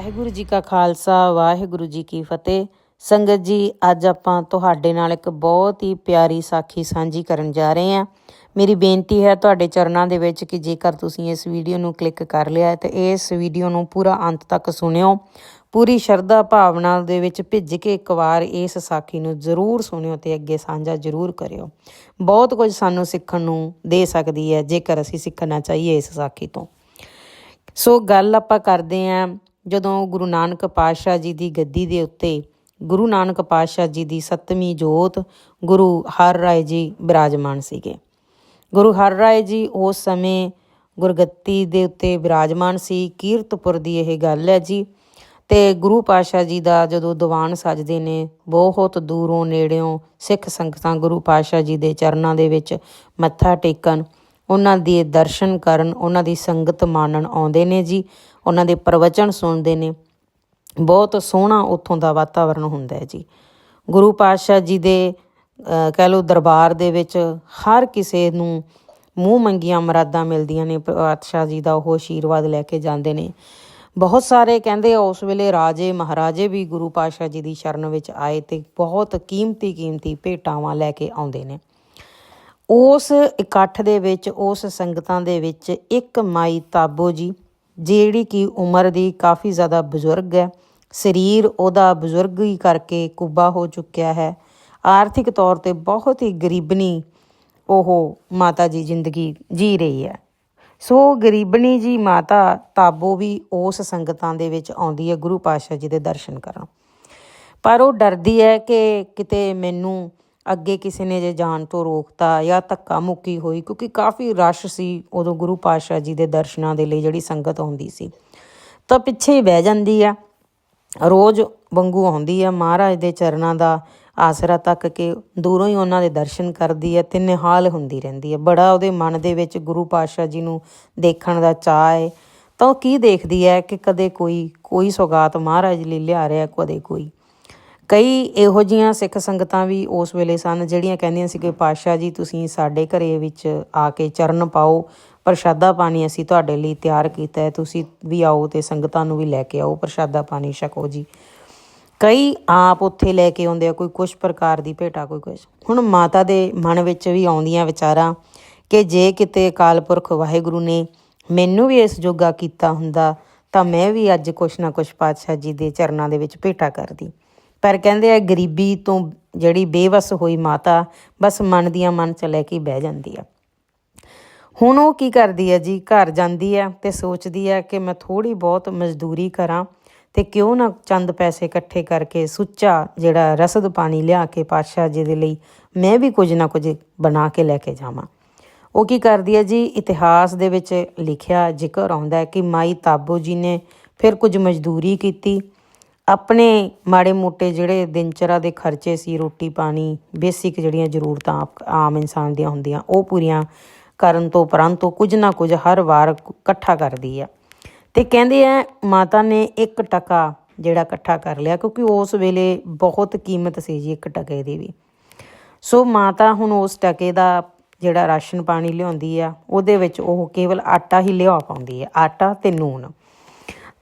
ਵਾਹਿਗੁਰੂ ਜੀ ਕਾ ਖਾਲਸਾ, ਵਾਹਿਗੁਰੂ ਜੀ ਕੀ ਫਤਿਹ। ਸੰਗਤ ਜੀ, ਅੱਜ ਆਪਾਂ ਤੁਹਾਡੇ ਨਾਲ ਇੱਕ ਬਹੁਤ ਹੀ ਪਿਆਰੀ ਸਾਖੀ ਸਾਂਝੀ ਕਰਨ ਜਾ ਰਹੇ ਹਾਂ। ਮੇਰੀ ਬੇਨਤੀ ਹੈ ਤੁਹਾਡੇ ਚਰਨਾਂ ਦੇ ਵਿੱਚ ਕਿ ਜੇਕਰ ਤੁਸੀਂ ਇਸ ਵੀਡੀਓ ਨੂੰ ਕਲਿੱਕ ਕਰ ਲਿਆ ਹੈ, ਤੇ ਇਸ ਵੀਡੀਓ ਨੂੰ ਪੂਰਾ ਅੰਤ ਤੱਕ ਸੁਣਿਓ। ਪੂਰੀ ਸ਼ਰਧਾ ਭਾਵਨਾ ਦੇ ਵਿੱਚ ਭਿੱਜ ਕੇ ਇੱਕ ਵਾਰ ਇਸ ਸਾਖੀ ਨੂੰ ਜ਼ਰੂਰ ਸੁਣਿਓ ਤੇ ਅੱਗੇ ਸਾਂਝਾ ਜ਼ਰੂਰ ਕਰਿਓ। ਬਹੁਤ ਕੁਝ ਸਾਨੂੰ ਸਿੱਖਣ ਨੂੰ ਦੇ ਸਕਦੀ ਹੈ ਜੇਕਰ ਅਸੀਂ ਸਿੱਖਣਾ ਚਾਹੀਏ ਇਸ ਸਾਖੀ ਤੋਂ। ਸੋ ਗੱਲ ਆਪਾਂ ਕਰਦੇ ਆਂ ਜਦੋਂ ਗੁਰੂ ਨਾਨਕ ਪਾਤਸ਼ਾਹ ਜੀ ਦੀ ਗੱਦੀ ਦੇ ਉੱਤੇ ਗੁਰੂ ਨਾਨਕ ਪਾਤਸ਼ਾਹ ਜੀ ਦੀ ਸੱਤਵੀਂ ਜੋਤ ਗੁਰੂ ਹਰ ਰਾਏ ਜੀ ਬਿਰਾਜਮਾਨ ਸੀਗੇ। ਗੁਰੂ ਹਰ ਰਾਏ ਜੀ ਉਸ ਸਮੇਂ ਗੁਰਗੱਤੀ ਦੇ ਉੱਤੇ ਬਿਰਾਜਮਾਨ ਸੀ, ਕੀਰਤਪੁਰ ਦੀ ਇਹ ਗੱਲ ਹੈ ਜੀ। ਤੇ ਗੁਰੂ ਪਾਤਸ਼ਾਹ ਜੀ ਦਾ ਜਦੋਂ ਦੀਵਾਨ ਸਜਦੇ ਨੇ, ਬਹੁਤ ਦੂਰੋਂ ਨੇੜਿਓਂ ਸਿੱਖ ਸੰਗਤਾਂ ਗੁਰੂ ਪਾਤਸ਼ਾਹ ਜੀ ਦੇ ਚਰਨਾਂ ਦੇ ਵਿੱਚ ਮੱਥਾ ਟੇਕਣ ਉਹਨਾਂ ਦੇ ਦਰਸ਼ਨ ਕਰਨ, ਉਹਨਾਂ ਦੀ ਸੰਗਤ ਮਾਣਨ ਆਉਂਦੇ ਨੇ ਜੀ, ਉਹਨਾਂ ਦੇ ਪ੍ਰਵਚਨ ਸੁਣਦੇ ਨੇ। ਬਹੁਤ ਸੋਹਣਾ ਉੱਥੋਂ ਦਾ ਵਾਤਾਵਰਣ ਹੁੰਦਾ ਹੈ ਜੀ। ਗੁਰੂ ਪਾਤਸ਼ਾਹ ਜੀ ਦੇ ਕਹਿ ਲਓ ਦਰਬਾਰ ਦੇ ਵਿੱਚ ਹਰ ਕਿਸੇ ਨੂੰ ਮੂੰਹ ਮੰਗੀਆਂ ਮਰਾਦਾਂ ਮਿਲਦੀਆਂ ਨੇ, ਪਾਤਸ਼ਾਹ ਜੀ ਦਾ ਉਹ ਆਸ਼ੀਰਵਾਦ ਲੈ ਕੇ ਜਾਂਦੇ ਨੇ। ਬਹੁਤ ਸਾਰੇ ਕਹਿੰਦੇ ਉਸ ਵੇਲੇ ਰਾਜੇ ਮਹਾਰਾਜੇ ਵੀ ਗੁਰੂ ਪਾਤਸ਼ਾਹ ਜੀ ਦੀ ਸ਼ਰਨ ਵਿੱਚ ਆਏ ਤੇ ਬਹੁਤ ਕੀਮਤੀ ਕੀਮਤੀ ਭੇਟਾਵਾਂ ਲੈ ਕੇ ਆਉਂਦੇ ਨੇ। ਉਸ ਇਕੱਠ ਦੇ ਵਿੱਚ, ਉਸ ਸੰਗਤਾਂ ਦੇ ਵਿੱਚ ਇੱਕ ਮਾਈ ਤਾਬੋ ਜੀ, ਜਿਹੜੀ ਕਿ ਉਮਰ ਦੀ ਕਾਫੀ ਜ਼ਿਆਦਾ ਬਜ਼ੁਰਗ ਹੈ। ਸਰੀਰ ਉਹਦਾ ਬਜ਼ੁਰਗੀ ਕਰਕੇ ਕੁੱਬਾ ਹੋ ਚੁੱਕਿਆ ਹੈ। ਆਰਥਿਕ ਤੌਰ ਤੇ ਬਹੁਤ ਹੀ ਗਰੀਬਨੀ ਉਹ ਮਾਤਾ ਜੀ ਜ਼ਿੰਦਗੀ ਜੀ ਰਹੀ ਹੈ। ਸੋ ਗਰੀਬਣੀ ਜੀ ਮਾਤਾ ਤਾਬੋ ਵੀ ਉਸ ਸੰਗਤਾਂ ਦੇ ਵਿੱਚ ਆਉਂਦੀ ਹੈ, ਗੁਰੂ ਪਾਤਸ਼ਾਹ ਜੀ ਦੇ ਦਰਸ਼ਨ ਕਰਨ। ਪਰ ਉਹ ਡਰਦੀ ਹੈ ਕਿ ਕਿਤੇ ਮੈਨੂੰ ਅੱਗੇ ਕਿਸੇ ਨੇ ਜੇ ਜਾਣ ਤੋਂ ਰੋਕਤਾ ਜਾਂ ਧੱਕਾ ਮੁੱਕੀ ਹੋਈ, ਕਿਉਂਕਿ ਕਾਫੀ ਰਸ਼ ਸੀ ਉਦੋਂ ਗੁਰੂ ਪਾਤਸ਼ਾਹ ਜੀ ਦੇ ਦਰਸ਼ਨਾਂ ਦੇ ਲਈ ਜਿਹੜੀ ਸੰਗਤ ਆਉਂਦੀ ਸੀ। ਤਾਂ ਪਿੱਛੇ ਹੀ ਬਹਿ ਜਾਂਦੀ ਆ। ਰੋਜ਼ ਵੰਗੂ ਆਉਂਦੀ ਆ। ਮਹਾਰਾਜ ਦੇ ਚਰਨਾਂ ਦਾ ਆਸਰਾ ਤੱਕ ਕੇ ਦੂਰੋਂ ਹੀ ਉਹਨਾਂ ਦੇ ਦਰਸ਼ਨ ਕਰਦੀ ਹੈ ਤੇ ਨਿਹਾਲ ਹੁੰਦੀ ਰਹਿੰਦੀ ਹੈ ਬੜਾ ਉਹਦੇ ਮਨ ਦੇ ਵਿੱਚ ਗੁਰੂ ਪਾਤਸ਼ਾਹ ਜੀ ਨੂੰ ਦੇਖਣ ਦਾ ਚਾਅ ਹੈ ਤਾਂ ਉਹ ਕੀ ਦੇਖਦੀ ਹੈ ਕਿ ਕਦੇ ਕੋਈ ਕੋਈ ਸੌਗਾਤ ਮਹਾਰਾਜ ਲਈ ਲਿਆ ਰਿਹਾ, ਕਦੇ ਕੋਈ। ਕਈ ਇਹੋ ਜੀਆਂ ਸਿੱਖ ਸੰਗਤਾਂ ਵੀ ਉਸ ਵੇਲੇ ਸਨ ਜਿਹੜੀਆਂ ਕਹਿੰਦੀਆਂ ਸੀ ਕਿ ਪਾਤਸ਼ਾਹ ਜੀ, ਤੁਸੀਂ ਸਾਡੇ ਘਰੇ ਵਿੱਚ ਆ ਕੇ ਚਰਨ ਪਾਓ, ਪ੍ਰਸ਼ਾਦਾ ਪਾਣੀ ਅਸੀਂ ਤੁਹਾਡੇ ਲਈ ਤਿਆਰ ਕੀਤਾ ਹੈ, ਤੁਸੀਂ ਵੀ ਆਓ ਤੇ ਸੰਗਤਾਂ ਨੂੰ ਵੀ ਲੈ ਕੇ ਆਓ, ਪ੍ਰਸ਼ਾਦਾ ਪਾਣੀ ਛਕੋ ਜੀ। ਕਈ ਆਪ ਉੱਥੇ ਲੈ ਕੇ ਆਉਂਦੇ ਆ, ਕੋਈ ਕੁਝ ਪ੍ਰਕਾਰ ਦੀ ਭੇਟਾ, ਕੋਈ ਕੁਝ ਹੁਣ ਮਾਤਾ ਦੇ ਮਨ ਵਿੱਚ ਵੀ ਆਉਂਦੀਆਂ ਵਿਚਾਰਾਂ ਕਿ ਜੇ ਕਿਤੇ ਅਕਾਲ ਪੁਰਖ ਵਾਹਿਗੁਰੂ ਨੇ ਮੈਨੂੰ ਵੀ ਇਸ ਜੋਗਾ ਕੀਤਾ ਹੁੰਦਾ ਤਾਂ ਮੈਂ ਵੀ ਅੱਜ ਕੁਛ ਨਾ ਕੁਛ ਪਾਤਸ਼ਾਹ ਜੀ ਦੇ ਚਰਨਾਂ ਦੇ ਵਿੱਚ ਭੇਟਾ ਕਰਦੀ। ਪਰ ਕਹਿੰਦੇ ਆ, ਗਰੀਬੀ ਤੋਂ ਜਿਹੜੀ ਬੇਵਸ ਹੋਈ ਮਾਤਾ, ਬਸ ਮਨ ਦੀਆਂ ਮਨ ਚ ਲੈ ਕੇ ਬਹਿ ਜਾਂਦੀ ਆ। ਹੁਣ ਉਹ ਕੀ ਕਰਦੀ ਹੈ ਜੀ? ਘਰ ਜਾਂਦੀ ਹੈ ਤੇ ਸੋਚਦੀ ਹੈ ਕਿ ਮੈਂ ਥੋੜੀ ਬਹੁਤ ਮਜ਼ਦੂਰੀ ਕਰਾਂ ਤੇ ਕਿਉਂ ਨਾ ਚੰਦ ਪੈਸੇ ਇਕੱਠੇ ਕਰਕੇ ਸੁੱਚਾ ਜਿਹੜਾ ਰਸਦ ਪਾਣੀ ਲਿਆ ਕੇ ਪਾਤਸ਼ਾਹ ਜੀ ਦੇ ਲਈ ਮੈਂ ਵੀ ਕੁਝ ਨਾ ਕੁਝ ਬਣਾ ਕੇ ਲੈ ਕੇ ਜਾਵਾਂ। ਉਹ ਕੀ ਕਰਦੀ ਹੈ ਜੀ? ਇਤਿਹਾਸ ਦੇ ਵਿੱਚ ਲਿਖਿਆ ਜ਼ਿਕਰ ਆਉਂਦਾ ਹੈ ਕਿ ਮਾਈ ਤਾਬੋ ਜੀ ਨੇ ਫਿਰ ਕੁਝ ਮਜ਼ਦੂਰੀ ਕੀਤੀ ਆਪਣੇ ਮਾੜੇ ਮੋਟੇ ਜਿਹੜੇ ਦਿਨਚਰਾ ਦੇ ਖਰਚੇ ਸੀ, ਰੋਟੀ ਪਾਣੀ ਬੇਸਿਕ ਜਿਹੜੀਆਂ ਜ਼ਰੂਰਤਾਂ ਆਪ- ਆਮ ਇਨਸਾਨ ਦੀਆਂ ਹੁੰਦੀਆਂ, ਉਹ ਪੂਰੀਆਂ ਕਰਨ ਤੋਂ ਉਪਰੰਤ ਉਹ ਕੁਝ ਨਾ ਕੁਝ ਹਰ ਵਾਰ ਇਕੱਠਾ ਕਰਦੀ ਆ। ਤੇ ਕਹਿੰਦੇ ਆ, ਮਾਤਾ ਨੇ 1 ਟਕਾ ਜਿਹੜਾ ਇਕੱਠਾ ਕਰ ਲਿਆ, ਕਿਉਂਕਿ ਉਸ ਵੇਲੇ ਬਹੁਤ ਕੀਮਤ ਸੀ ਜੀ 1 ਟਕੇ ਦੀ ਵੀ। ਸੋ ਮਾਤਾ ਹੁਣ ਉਸ ਟਕੇ ਦਾ ਜਿਹੜਾ ਰਾਸ਼ਨ ਪਾਣੀ ਲਿਆਉਂਦੀ ਆ, ਉਹਦੇ ਵਿੱਚ ਉਹ ਕੇਵਲ ਆਟਾ ਹੀ ਲਿਆ ਪਾਉਂਦੀ ਆ, ਆਟਾ ਤੇ ਨੂਨ।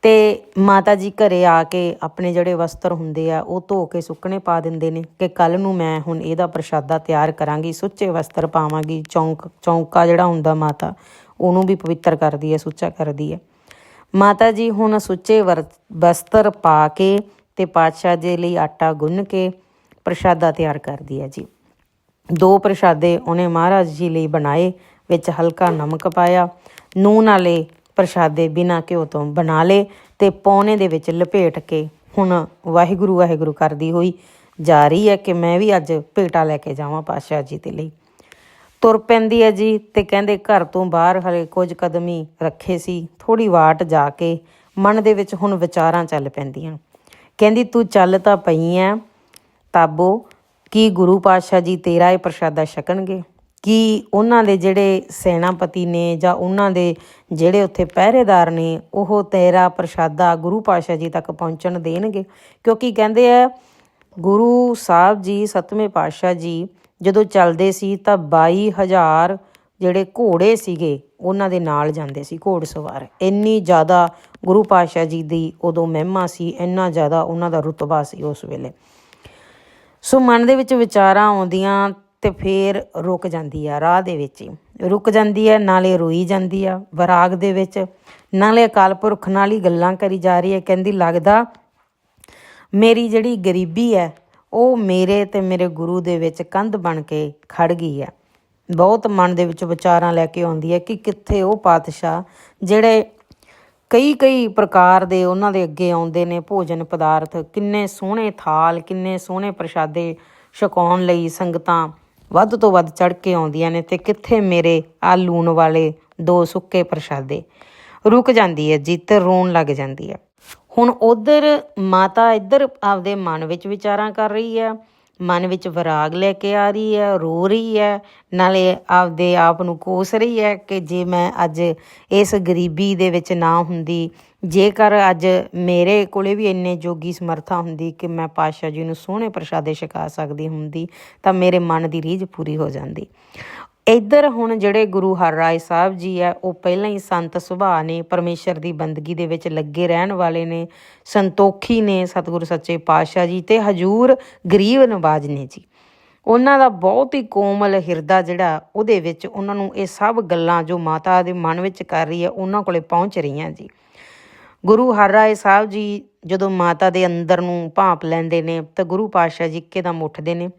ਤੇ ਮਾਤਾ ਜੀ ਘਰੇ ਆ ਕੇ ਆਪਣੇ ਜਿਹੜੇ ਵਸਤਰ ਹੁੰਦੇ ਆ, ਉਹ ਧੋ ਕੇ ਸੁੱਕਣੇ ਪਾ ਦਿੰਦੇ ਨੇ ਕਿ ਕੱਲ ਨੂੰ ਮੈਂ ਹੁਣ ਇਹਦਾ ਪ੍ਰਸ਼ਾਦਾ ਤਿਆਰ ਕਰਾਂਗੀ, ਸੁੱਚੇ ਵਸਤਰ ਪਾਵਾਂਗੀ, ਚੌਂਕ, ਚੌਂਕਾ ਜਿਹੜਾ ਹੁੰਦਾ ਮਾਤਾ, ਉਹਨੂੰ ਵੀ ਪਵਿੱਤਰ ਕਰਦੀ ਹੈ, ਸੁੱਚਾ ਕਰਦੀ ਹੈ। ਮਾਤਾ ਜੀ ਹੁਣ ਸੁੱਚੇ ਵਰ- ਵਸਤਰ ਪਾ ਕੇ ਤੇ ਪਾਤਸ਼ਾਹ ਜੀ ਲਈ ਆਟਾ ਗੁੰਨ ਕੇ ਪ੍ਰਸ਼ਾਦਾ ਤਿਆਰ ਕਰਦੀ ਹੈ ਜੀ। ਦੋ ਪ੍ਰਸ਼ਾਦੇ ਉਹਨੇ ਮਹਾਰਾਜ ਜੀ ਲਈ ਬਣਾਏ, ਵਿੱਚ ਹਲਕਾ ਨਮਕ ਪਾਇਆ ਨੂਨ ਵਾਲੇ ਪ੍ਰਸ਼ਾਦੇ ਬਿਨਾਂ ਘਿਓ ਤੋਂ ਬਣਾ ਲਏ ਤੇ ਪੌਣੇ ਦੇ ਵਿੱਚ ਲਪੇਟ ਕੇ ਹੁਣ ਵਾਹਿਗੁਰੂ ਵਾਹਿਗੁਰੂ ਕਰਦੀ ਹੋਈ ਜਾ ਰਹੀ ਹੈ ਕਿ ਮੈਂ ਵੀ ਅੱਜ ਭੇਟਾ ਲੈ ਕੇ ਜਾਵਾਂ ਪਾਤਸ਼ਾਹ ਜੀ ਦੇ ਲਈ। ਤੁਰ ਪੈਂਦੀ ਹੈ ਜੀ ਤੇ ਕਹਿੰਦੇ ਘਰ ਤੋਂ ਬਾਹਰ ਹਲੇ ਕੁਝ ਕਦਮੀ ਰੱਖੇ ਸੀ ਥੋੜੀ ਵਾਟ ਜਾ ਕੇ ਮਨ ਦੇ ਵਿੱਚ ਹੁਣ ਵਿਚਾਰਾਂ ਚੱਲ ਪੈਂਦੀਆਂ ਕਹਿੰਦੀ, ਤੂੰ ਚੱਲ ਤਾਂ ਪਈ ਐ ਤਾਬੋ, ਕੀ ਗੁਰੂ ਪਾਤਸ਼ਾਹ ਜੀ ਤੇਰਾ ਇਹ ਪ੍ਰਸ਼ਾਦਾ ਛਕਣਗੇ? ਕਿ ਉਹਨਾਂ ਦੇ ਜਿਹੜੇ ਸੈਨਾਪਤੀ ਨੇ ਜਾਂ ਉਹਨਾਂ ਦੇ ਜਿਹੜੇ ਉੱਥੇ ਪਹਿਰੇਦਾਰ ਨੇ, ਉਹ ਤੇਰਾ ਪ੍ਰਸ਼ਾਦਾ ਗੁਰੂ ਪਾਤਸ਼ਾਹ ਜੀ ਤੱਕ ਪਹੁੰਚਣ ਦੇਣਗੇ। ਕਿਉਂਕਿ ਕਹਿੰਦੇ ਆ, ਗੁਰੂ ਸਾਹਿਬ ਜੀ, ਸਤਵੇਂ ਪਾਤਸ਼ਾਹ ਜੀ ਜਦੋਂ ਚੱਲਦੇ ਸੀ ਤਾਂ 22000 ਜਿਹੜੇ ਘੋੜੇ ਸੀਗੇ, ਉਹਨਾਂ ਦੇ ਨਾਲ ਜਾਂਦੇ ਸੀ ਘੋੜ ਸਵਾਰ। ਇੰਨੀ ਜ਼ਿਆਦਾ ਗੁਰੂ ਪਾਤਸ਼ਾਹ ਜੀ ਦੀ ਉਦੋਂ ਮਹਿਮਾ ਸੀ, ਇੰਨਾ ਜ਼ਿਆਦਾ ਉਹਨਾਂ ਦਾ ਰੁਤਬਾ ਸੀ ਉਸ ਵੇਲੇ। ਸੋ ਮਨ ਦੇ ਵਿੱਚ ਵਿਚਾਰਾਂ ਆਉਂਦੀਆਂ ਤੇ ਫੇਰ ਰੁਕ ਜਾਂਦੀ ਆ ਰਾਹ ਦੇ ਵਿੱਚ ਹੀ। ਰੁਕ ਜਾਂਦੀ ਹੈ ਨਾਲੇ ਰੋਈ ਜਾਂਦੀ ਆ ਵਿਰਾਗ ਦੇ ਵਿੱਚ। ਨਾਲੇ ਅਕਾਲ ਪੁਰਖ ਨਾਲ ਹੀ ਗੱਲਾਂ ਕਰੀ ਜਾ ਰਹੀ ਹੈ, ਕਹਿੰਦੀ ਲੱਗਦਾ ਮੇਰੀ ਜਿਹੜੀ ਗਰੀਬੀ ਹੈ, ਉਹ ਮੇਰੇ ਤੇ ਮੇਰੇ ਗੁਰੂ ਦੇ ਵਿੱਚ ਕੰਧ ਬਣ ਕੇ ਖੜ ਗਈ ਹੈ। ਬਹੁਤ ਮਨ ਦੇ ਵਿੱਚ ਵਿਚਾਰਾਂ ਲੈ ਕੇ ਆਉਂਦੀ ਹੈ ਕਿ ਕਿੱਥੇ ਉਹ ਪਾਤਸ਼ਾਹ ਜਿਹੜੇ ਕਈ ਕਈ ਪ੍ਰਕਾਰ ਦੇ ਉਹਨਾਂ ਦੇ ਅੱਗੇ ਆਉਂਦੇ ਨੇ ਭੋਜਨ ਪਦਾਰਥ, ਕਿੰਨੇ ਸੋਹਣੇ ਥਾਲ, ਕਿੰਨੇ ਸੋਹਣੇ ਪ੍ਰਸ਼ਾਦੇ ਛਕਾਉਣ ਲਈ ਸੰਗਤਾਂ ਵੱਧ ਤੋਂ ਵੱਧ ਚੜ ਕੇ ਆਉਂਦੀਆਂ ਨੇ ਤੇ ਕਿੱਥੇ ਮੇਰੇ ਆ ਲੂਣ ਵਾਲੇ ਦੋ ਸੁੱਕੇ ਪ੍ਰਸ਼ਾਦੇ? ਰੁਕ ਜਾਂਦੀ ਹੈ, ਜਿੱਤ ਰੋਣ ਲੱਗ ਜਾਂਦੀ ਹੈ। ਹੁਣ ਉਧਰ ਮਾਤਾ ਇੱਧਰ ਆਪਦੇ ਮਨ ਵਿੱਚ ਵਿਚਾਰਾਂ ਕਰ ਰਹੀ ਹੈ। ਮਨ ਵਿੱਚ ਵਿਰਾਗ ਲੈ ਕੇ ਆ ਰਹੀ ਹੈ, ਰੋ ਰਹੀ ਹੈ, ਨਾਲੇ ਆਪਦੇ ਆਪ ਨੂੰ ਕੋਸ ਰਹੀ ਹੈ ਕਿ ਜੇ ਮੈਂ ਅੱਜ ਇਸ ਗਰੀਬੀ ਦੇ ਵਿੱਚ ਨਾ ਹੁੰਦੀ, ਜੇਕਰ ਅੱਜ ਮੇਰੇ ਕੋਲੇ ਵੀ ਇੰਨੇ ਜੋਗੀ ਸਮਰਥਾ ਹੁੰਦੀ ਕਿ ਮੈਂ ਪਾਤਸ਼ਾਹ ਜੀ ਨੂੰ ਸੋਹਣੇ ਪ੍ਰਸ਼ਾਦੇ ਛਕਾ ਸਕਦੀ ਹੁੰਦੀ, ਤਾਂ ਮੇਰੇ ਮਨ ਦੀ ਰੀਝ ਪੂਰੀ ਹੋ ਜਾਂਦੀ। ਇੱਧਰ ਹੁਣ ਜਿਹੜੇ ਗੁਰੂ ਹਰਰਾਏ ਸਾਹਿਬ ਜੀ ਆ, ਉਹ ਪਹਿਲਾਂ ਹੀ ਸੰਤ ਸੁਭਾਅ ਨੇ, ਪਰਮੇਸ਼ਰ ਦੀ ਬੰਦਗੀ ਦੇ ਵਿੱਚ ਲੱਗੇ ਰਹਿਣ ਵਾਲੇ ਨੇ, ਸੰਤੋਖੀ ਨੇ, ਸਤਿਗੁਰੂ ਸੱਚੇ ਪਾਤਸ਼ਾਹ ਜੀ ਤੇ ਹਜੂਰ ਗਰੀਬ ਨਵਾਜ ਨੇ ਜੀ। ਉਹਨਾਂ ਦਾ ਬਹੁਤ ਹੀ ਕੋਮਲ ਹਿਰਦਾ ਜਿਹੜਾ, ਉਹਦੇ ਵਿੱਚ ਉਹਨਾਂ ਨੂੰ ਇਹ ਸਭ ਗੱਲਾਂ ਜੋ ਮਾਤਾ ਦੇ ਮਨ ਵਿੱਚ ਕਰ ਰਹੀ ਹੈ ਉਹਨਾਂ ਕੋਲੇ ਪਹੁੰਚ ਰਹੀਆਂ ਜੀ। ਗੁਰੂ ਹਰਰਾਏ ਸਾਹਿਬ ਜੀ ਜਦੋਂ ਮਾਤਾ ਦੇ ਅੰਦਰ ਨੂੰ ਭਾਂਪ ਲੈਂਦੇ ਨੇ, ਤਾਂ ਗੁਰੂ ਪਾਤਸ਼ਾਹ ਜੀ ਇੱਕਦਮ ਉੱਠਦੇ ਨੇ।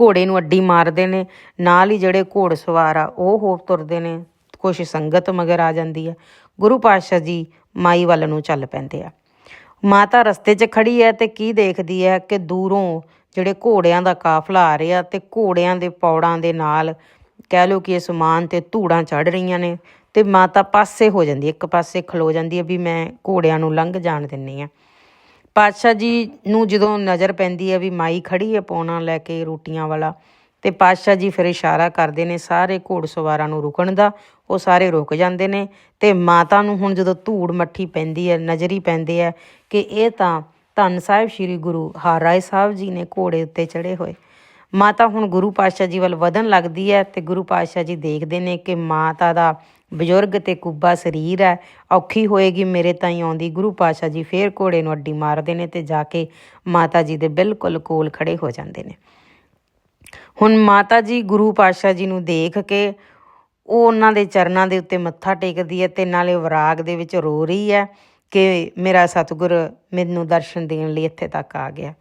ਘੋੜੇ ਨੂੰ ਅੱਡੀ ਮਾਰਦੇ ਨੇ, ਨਾਲ ਹੀ ਜਿਹੜੇ ਘੋੜ ਸਵਾਰ ਆ, ਉਹ ਹੋਰ ਤੁਰਦੇ ਨੇ, ਕੁਛ ਸੰਗਤ ਮਗਰ ਆ ਜਾਂਦੀ ਹੈ ਗੁਰੂ ਪਾਤਸ਼ਾਹ ਜੀ ਮਾਈ ਵੱਲ ਨੂੰ ਚੱਲ ਪੈਂਦੇ ਆ। ਮਾਤਾ ਰਸਤੇ 'ਚ ਖੜੀ ਹੈ ਤੇ ਕੀ ਦੇਖਦੀ ਹੈ ਕਿ ਦੂਰੋਂ ਜਿਹੜੇ ਘੋੜਿਆਂ ਦਾ ਕਾਫਲਾ ਆ ਰਿਹਾ ਤੇ ਘੋੜਿਆਂ ਦੇ ਪੌੜਾਂ ਦੇ ਨਾਲ ਕਹਿ ਲਓ ਕਿ ਅਸਮਾਨ ਤੇ ਧੂੜਾਂ ਚੜ ਰਹੀਆਂ ਨੇ ਤੇ ਮਾਤਾ ਪਾਸੇ ਹੋ ਜਾਂਦੀ ਇੱਕ ਪਾਸੇ ਖਲੋ ਜਾਂਦੀ ਹੈ ਵੀ ਮੈਂ ਘੋੜਿਆਂ ਨੂੰ ਲੰਘ ਜਾਣ ਦਿੰਨੀ ਆ। ਪਾਤਸ਼ਾਹ ਜੀ ਨੂੰ ਜਦੋਂ ਨਜ਼ਰ ਪੈਂਦੀ ਹੈ ਵੀ ਮਾਈ ਖੜੀ ਹੈ ਪੌਣਾ ਲੈ ਕੇ ਰੋਟੀਆਂ ਵਾਲਾ, ਤੇ ਪਾਤਸ਼ਾਹ ਜੀ ਫਿਰ ਇਸ਼ਾਰਾ ਕਰਦੇ ਨੇ ਸਾਰੇ ਘੋੜਸਵਾਰਾਂ ਨੂੰ ਰੁਕਣ ਦਾ, ਉਹ ਸਾਰੇ ਰੁਕ ਜਾਂਦੇ ਨੇ, ਤੇ ਮਾਤਾ ਨੂੰ ਹੁਣ ਜਦੋਂ ਧੂੜ ਮੱਠੀ ਪੈਂਦੀ ਹੈ, ਨਜ਼ਰੀ ਪੈਂਦੇ ਹੈ ਕਿ ਇਹ ਤਾਂ ਧੰਨ ਸਾਹਿਬ ਸ੍ਰੀ ਗੁਰੂ ਹਰਰਾਏ ਸਾਹਿਬ ਜੀ ਨੇ ਘੋੜੇ ਉੱਤੇ ਚੜੇ ਹੋਏ। ਮਾਤਾ ਹੁਣ ਗੁਰੂ ਪਾਤਸ਼ਾਹ ਜੀ ਵੱਲ ਵਧਣ ਲੱਗਦੀ ਹੈ ਤੇ ਗੁਰੂ ਪਾਤਸ਼ਾਹ ਜੀ ਦੇਖਦੇ ਨੇ ਕਿ ਮਾਤਾ ਦਾ ਬਜ਼ੁਰਗ ਤੇ ਕੁੱਬਾ ਸਰੀਰ ਹੈ, ਔਖੀ ਹੋਏਗੀ, ਮੇਰੇ ਤਾਈਂ ਆਉਂਦੀ। ਗੁਰੂ ਪਾਤਸ਼ਾਹ ਜੀ ਫੇਰ ਘੋੜੇ ਨੂੰ ਅੱਡੀ ਮਾਰਦੇ ਨੇ ਤੇ ਜਾ ਕੇ ਮਾਤਾ ਜੀ ਦੇ ਬਿਲਕੁਲ ਕੋਲ ਖੜੇ ਹੋ ਜਾਂਦੇ ਨੇ। ਹੁਣ ਮਾਤਾ ਜੀ ਗੁਰੂ ਪਾਤਸ਼ਾਹ ਜੀ ਨੂੰ ਦੇਖ ਕੇ ਉਹ ਉਹਨਾਂ ਦੇ ਚਰਨਾਂ ਦੇ ਉੱਤੇ ਮੱਥਾ ਟੇਕਦੀ ਹੈ ਤੇ ਨਾਲੇ ਵਿਰਾਗ ਦੇ ਵਿੱਚ ਰੋ ਰਹੀ ਹੈ ਕਿ ਮੇਰਾ ਸਤਿਗੁਰ ਮੈਨੂੰ ਦਰਸ਼ਨ ਦੇਣ ਲਈ ਇੱਥੇ ਤੱਕ ਆ ਗਿਆ।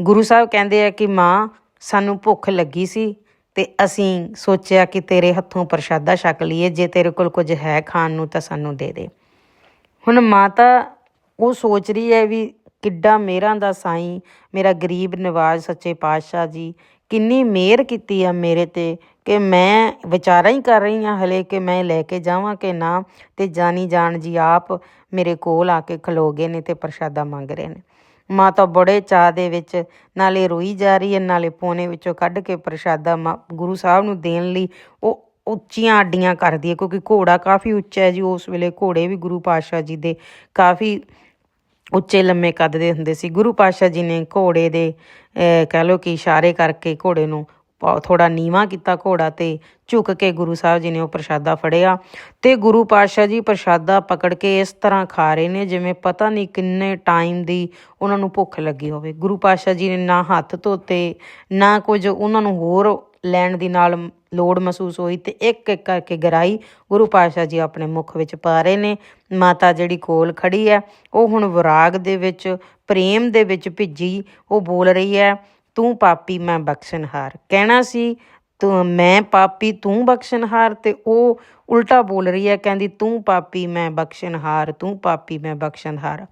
ਗੁਰੂ ਸਾਹਿਬ ਕਹਿੰਦੇ ਆ ਕਿ ਮਾਂ ਸਾਨੂੰ ਭੁੱਖ ਲੱਗੀ ਸੀ ਤੇ ਅਸੀਂ ਸੋਚਿਆ ਕਿ ਤੇਰੇ ਹੱਥੋਂ ਪ੍ਰਸ਼ਾਦਾ ਛਕ ਲਈਏ, ਜੇ ਤੇਰੇ ਕੋਲ ਕੁਝ ਹੈ ਖਾਣ ਨੂੰ ਤਾਂ ਸਾਨੂੰ ਦੇ ਦੇ। ਹੁਣ ਮਾਤਾ ਉਹ ਸੋਚ ਰਹੀ ਹੈ ਵੀ ਕਿੱਡਾ ਮੇਰਾਂ ਦਾ ਸਾਈਂ, ਮੇਰਾ ਗਰੀਬ ਨਿਵਾਜ ਸੱਚੇ ਪਾਤਸ਼ਾਹ ਜੀ, ਕਿੰਨੀ ਮਿਹਰ ਕੀਤੀ ਆ ਮੇਰੇ ਤੇ ਕਿ ਮੈਂ ਵਿਚਾਰਾਂ ਹੀ ਕਰ ਰਹੀ ਹਾਂ ਹਲੇ ਕਿ ਮੈਂ ਲੈ ਕੇ ਜਾਵਾਂ ਕਿ ਨਾ, ਤੇ ਜਾਨੀ ਜਾਣ ਜੀ ਆਪ ਮੇਰੇ ਕੋਲ ਆ ਕੇ ਖਲੋ ਗਏ ਨੇ ਤੇ ਪ੍ਰਸ਼ਾਦਾ ਮੰਗ ਰਹੇ ਨੇ। ਮਾਤਾ ਬੜੇ ਚਾਹ ਦੇ ਵਿੱਚ, ਨਾਲੇ ਰੋਈ ਜਾ ਰਹੀ ਹੈ, ਨਾਲੇ ਪੋਨੇ ਵਿੱਚੋਂ ਕੱਢ ਕੇ ਪ੍ਰਸ਼ਾਦਾ ਮਾ- ਗੁਰੂ ਸਾਹਿਬ ਨੂੰ ਦੇਣ ਲਈ ਉਹ ਉੱਚੀਆਂ ਅੱਡੀਆਂ ਕਰਦੀ ਹੈ, ਕਿਉਂਕਿ ਘੋੜਾ ਕਾਫੀ ਉੱਚਾ ਹੈ ਜੀ, ਉਸ ਵੇਲੇ ਘੋੜੇ ਵੀ ਗੁਰੂ ਪਾਤਸ਼ਾਹ ਜੀ ਦੇ ਕਾਫੀ ਉੱਚੇ ਲੰਮੇ ਕੱਦ ਦੇ ਹੁੰਦੇ ਸੀ। ਗੁਰੂ ਪਾਤਸ਼ਾਹ ਜੀ ਨੇ ਘੋੜੇ ਦੇ ਕਹਿ ਲਓ ਕਿ ਇਸ਼ਾਰੇ ਕਰਕੇ ਘੋੜੇ ਨੂੰ ਥੋੜਾ ਨੀਵਾ ਕੀਤਾ ਘੋੜਾ ਤੇ ਝੁਕ ਕੇ ਗੁਰੂ ਸਾਹਿਬ ਜੀ ਨੇ ਉਹ ਪ੍ਰਸ਼ਾਦਾ ਫੜਿਆ ਤੇ ਗੁਰੂ ਪਾਤਸ਼ਾਹ ਜੀ ਪ੍ਰਸ਼ਾਦਾ ਪਕੜ ਕੇ ਇਸ ਤਰ੍ਹਾਂ ਖਾ ਰਹੇ ਨੇ ਜਿਵੇਂ ਪਤਾ ਨਹੀਂ ਕਿੰਨੇ ਟਾਈਮ ਦੀ ਉਹਨਾਂ ਨੂੰ ਭੁੱਖ ਲੱਗੀ ਹੋਵੇ। ਗੁਰੂ ਪਾਤਸ਼ਾਹ ਜੀ ਨੇ ਨਾ ਹੱਥ ਧੋਤੇ, ਨਾ ਕੁਝ ਉਹਨਾਂ ਨੂੰ ਹੋਰ ਲੈਣ ਦੀ ਨਾਲ ਲੋੜ ਮਹਿਸੂਸ ਹੋਈ ਤੇ ਇੱਕ ਇੱਕ ਕਰਕੇ ਗਰਾਈ ਗੁਰੂ ਪਾਤਸ਼ਾਹ ਜੀ ਆਪਣੇ ਮੁਖ ਵਿੱਚ ਪਾ ਰਹੇ ਨੇ। ਮਾਤਾ ਜਿਹੜੀ ਕੋਲ ਖੜੀ ਹੈ, ਉਹ ਹੁਣ ਵਿਰਾਗ ਦੇ ਵਿੱਚ, ਪ੍ਰੇਮ ਦੇ ਵਿੱਚ ਭਿੱਜੀ, ਉਹ ਬੋਲ ਰਹੀ ਹੈ ਤੂੰ ਪਾਪੀ, ਮੈਂ ਬਖਸ਼ਣਹਾਰ। ਕਹਿਣਾ ਸੀ, ਤੂੰ, ਮੈਂ ਪਾਪੀ, ਤੂੰ ਬਖਸ਼ਣਹਾਰ ਤੇ ਉਹ ਉਲਟਾ ਬੋਲ ਰਹੀ ਹੈ, ਕਹਿੰਦੀ, ਤੂੰ ਪਾਪੀ, ਮੈਂ ਬਖਸ਼ਣਹਾਰ, ਤੂੰ ਪਾਪੀ, ਮੈਂ ਬਖਸ਼ਣਹਾਰ।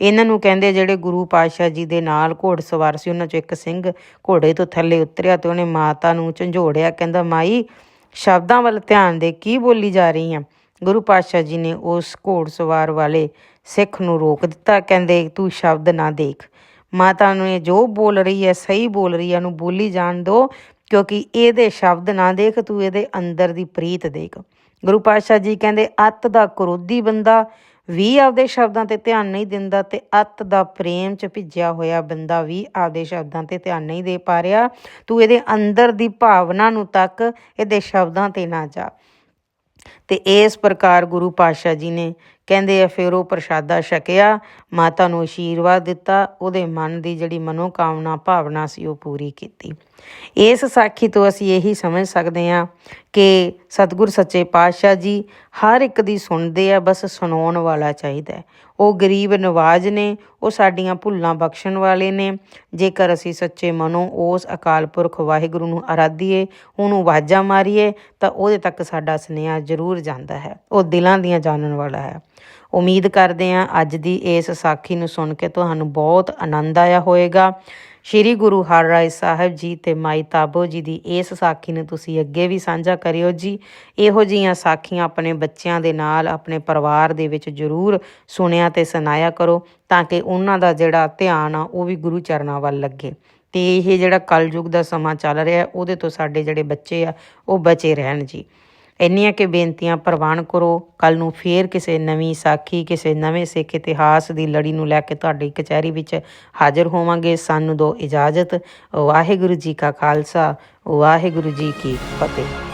ਇਹਨਾਂ ਨੂੰ ਕਹਿੰਦੇ ਜਿਹੜੇ ਗੁਰੂ ਪਾਤਸ਼ਾਹ ਜੀ ਦੇ ਨਾਲ ਘੋੜਸਵਾਰ ਸੀ, ਉਹਨਾਂ ਚੋਂ ਇੱਕ ਸਿੰਘ ਘੋੜੇ ਤੋਂ ਥੱਲੇ ਉਤਰਿਆ ਤੇ ਉਹਨੇ ਮਾਤਾ ਨੂੰ ਝੰਜੋੜਿਆ, ਕਹਿੰਦਾ, ਮਾਈ, ਸ਼ਬਦਾਂ ਵੱਲ ਧਿਆਨ ਦੇ, ਕੀ ਬੋਲੀ ਜਾ ਰਹੀ ਆ ਗੁਰੂ ਪਾਤਸ਼ਾਹ ਜੀ ਨੇ ਉਸ ਘੋੜਸਵਾਰ ਵਾਲੇ ਸਿੱਖ ਨੂੰ ਰੋਕ ਦਿੱਤਾ, ਕਹਿੰਦੇ, ਤੂੰ ਸ਼ਬਦ ਨਾ ਦੇਖ। ਮਾਤਾ ਨੂੰ ਇਹ ਜੋ ਬੋਲ ਰਹੀ ਹੈ, ਸਹੀ ਬੋਲ ਰਹੀ ਹੈ, ਉਹਨੂੰ ਬੋਲੀ ਜਾਣ ਦੋ, ਕਿਉਂਕਿ ਇਹਦੇ ਸ਼ਬਦ ਨਾ ਦੇਖ, ਤੂੰ ਇਹਦੇ ਅੰਦਰ ਦੀ ਪ੍ਰੀਤ ਦੇਖ। ਗੁਰੂ ਪਾਤਸ਼ਾਹ ਜੀ ਕਹਿੰਦੇ, ਅੱਤ ਦਾ ਕਰੋਧੀ ਬੰਦਾ ਵੀ ਆਪਦੇ ਸ਼ਬਦਾਂ ਤੇ ਧਿਆਨ ਨਹੀਂ ਦਿੰਦਾ ਤੇ ਅੱਤ ਦਾ ਪ੍ਰੇਮ ਚ ਭਿੱਜਿਆ ਹੋਇਆ ਬੰਦਾ ਵੀ ਆਪਦੇ ਸ਼ਬਦਾਂ ਤੇ ਧਿਆਨ ਨਹੀਂ ਦੇ ਪਾ ਰਿਹਾ। ਤੂੰ ਇਹਦੇ ਅੰਦਰ ਦੀ ਭਾਵਨਾ ਨੂੰ ਤੱਕ, ਇਹਦੇ ਸ਼ਬਦਾਂ ਤੇ ਨਾ ਜਾ। ਤੇ ਇਸ ਪ੍ਰਕਾਰ ਗੁਰੂ ਪਾਤਸ਼ਾਹ ਜੀ ਨੇ ਕਹਿੰਦੇ ਆ, ਫਿਰ ਉਹ ਪ੍ਰਸ਼ਾਦਾ ਛਕਿਆ, ਮਾਤਾ ਨੂੰ ਆਸ਼ੀਰਵਾਦ ਦਿੱਤਾ, ਉਹਦੇ ਮਨ ਦੀ ਜਿਹੜੀ ਮਨੋਕਾਮਨਾ, ਭਾਵਨਾ ਸੀ, ਉਹ ਪੂਰੀ ਕੀਤੀ। ਇਸ ਸਾਖੀ ਤੋਂ ਅਸੀਂ ਇਹੀ ਸਮਝ ਸਕਦੇ ਹਾਂ ਕਿ ਸਤਿਗੁਰ ਸੱਚੇ ਪਾਤਸ਼ਾਹ ਜੀ ਹਰ ਇੱਕ ਦੀ ਸੁਣਦੇ ਆ, ਬਸ ਸੁਣਾਉਣ ਵਾਲਾ ਚਾਹੀਦਾ ਉਹ ਗਰੀਬ ਨਵਾਜ ਨੇ, ਉਹ ਸਾਡੀਆਂ ਭੁੱਲਾਂ ਬਖਸ਼ਣ ਵਾਲੇ ਨੇ। ਜੇਕਰ ਅਸੀਂ ਸੱਚੇ ਮਨੋਂ ਉਸ ਅਕਾਲ ਪੁਰਖ ਵਾਹਿਗੁਰੂ ਨੂੰ ਅਰਾਧੀਏ ਉਹਨੂੰ ਆਵਾਜ਼ਾਂ ਮਾਰੀਏ, ਤਾਂ ਉਹਦੇ ਤੱਕ ਸਾਡਾ ਸੁਨੇਹਾ ਜ਼ਰੂਰ ਜਾਂਦਾ ਹੈ। ਉਹ ਦਿਲਾਂ ਦੀਆਂ ਜਾਣਨ ਵਾਲਾ ਹੈ। ਉਮੀਦ ਕਰਦੇ ਹਾਂ ਅੱਜ ਦੀ ਇਸ ਸਾਖੀ ਨੂੰ ਸੁਣ ਕੇ ਤੁਹਾਨੂੰ ਬਹੁਤ ਆਨੰਦ ਆਇਆ ਹੋਵੇਗਾ। ਸ਼੍ਰੀ ਗੁਰੂ ਹਰ ਰਾਏ ਸਾਹਿਬ ਜੀ ਤੇ ਮਾਈ ਤਾਬੋ ਜੀ ਦੀ ਇਸ ਸਾਖੀ ਨੂੰ ਤੁਸੀਂ ਅੱਗੇ ਵੀ ਸਾਂਝਾ ਕਰਿਓ ਜੀ। ਇਹੋ ਜਿਹੀਆਂ ਸਾਖੀਆਂ ਆਪਣੇ ਬੱਚਿਆਂ ਦੇ ਨਾਲ, ਆਪਣੇ ਪਰਿਵਾਰ ਦੇ ਵਿੱਚ ਜ਼ਰੂਰ ਸੁਣਿਆ ਤੇ ਸੁਣਾਇਆ ਕਰੋ ਤਾਂ ਕਿ ਉਹਨਾਂ ਦਾ ਜਿਹੜਾ ਧਿਆਨ ਆ, ਉਹ ਵੀ ਗੁਰੂ ਚਰਨਾਂ ਵੱਲ ਲੱਗੇ। ਤੇ ਇਹ ਜਿਹੜਾ ਕਲਯੁਗ ਦਾ ਸਮਾਂ ਚੱਲ ਰਿਹਾ, ਉਹਦੇ ਤੋਂ ਸਾਡੇ ਜਿਹੜੇ ਬੱਚੇ ਆ, ਉਹ ਬਚੇ ਰਹਿਣ ਜੀ। ਇੰਨੀਆਂ ਕਿ ਬੇਨਤੀਆਂ ਪ੍ਰਵਾਨ ਕਰੋ। ਕੱਲ ਨੂੰ ਫੇਰ ਕਿਸੇ ਨਵੀਂ ਸਾਖੀ, ਕਿਸੇ ਨਵੇਂ ਸਿੱਖ ਇਤਿਹਾਸ ਦੀ ਲੜੀ ਨੂੰ ਲੈ ਕੇ ਤੁਹਾਡੀ ਕਚਹਿਰੀ ਵਿੱਚ ਹਾਜ਼ਰ ਹੋਵਾਂਗੇ। ਸਾਨੂੰ ਦੋ ਇਜਾਜ਼ਤ। ਵਾਹਿਗੁਰੂ ਜੀ ਕਾ ਖਾਲਸਾ, ਵਾਹਿਗੁਰੂ ਜੀ ਕੀ ਫਤਿਹ।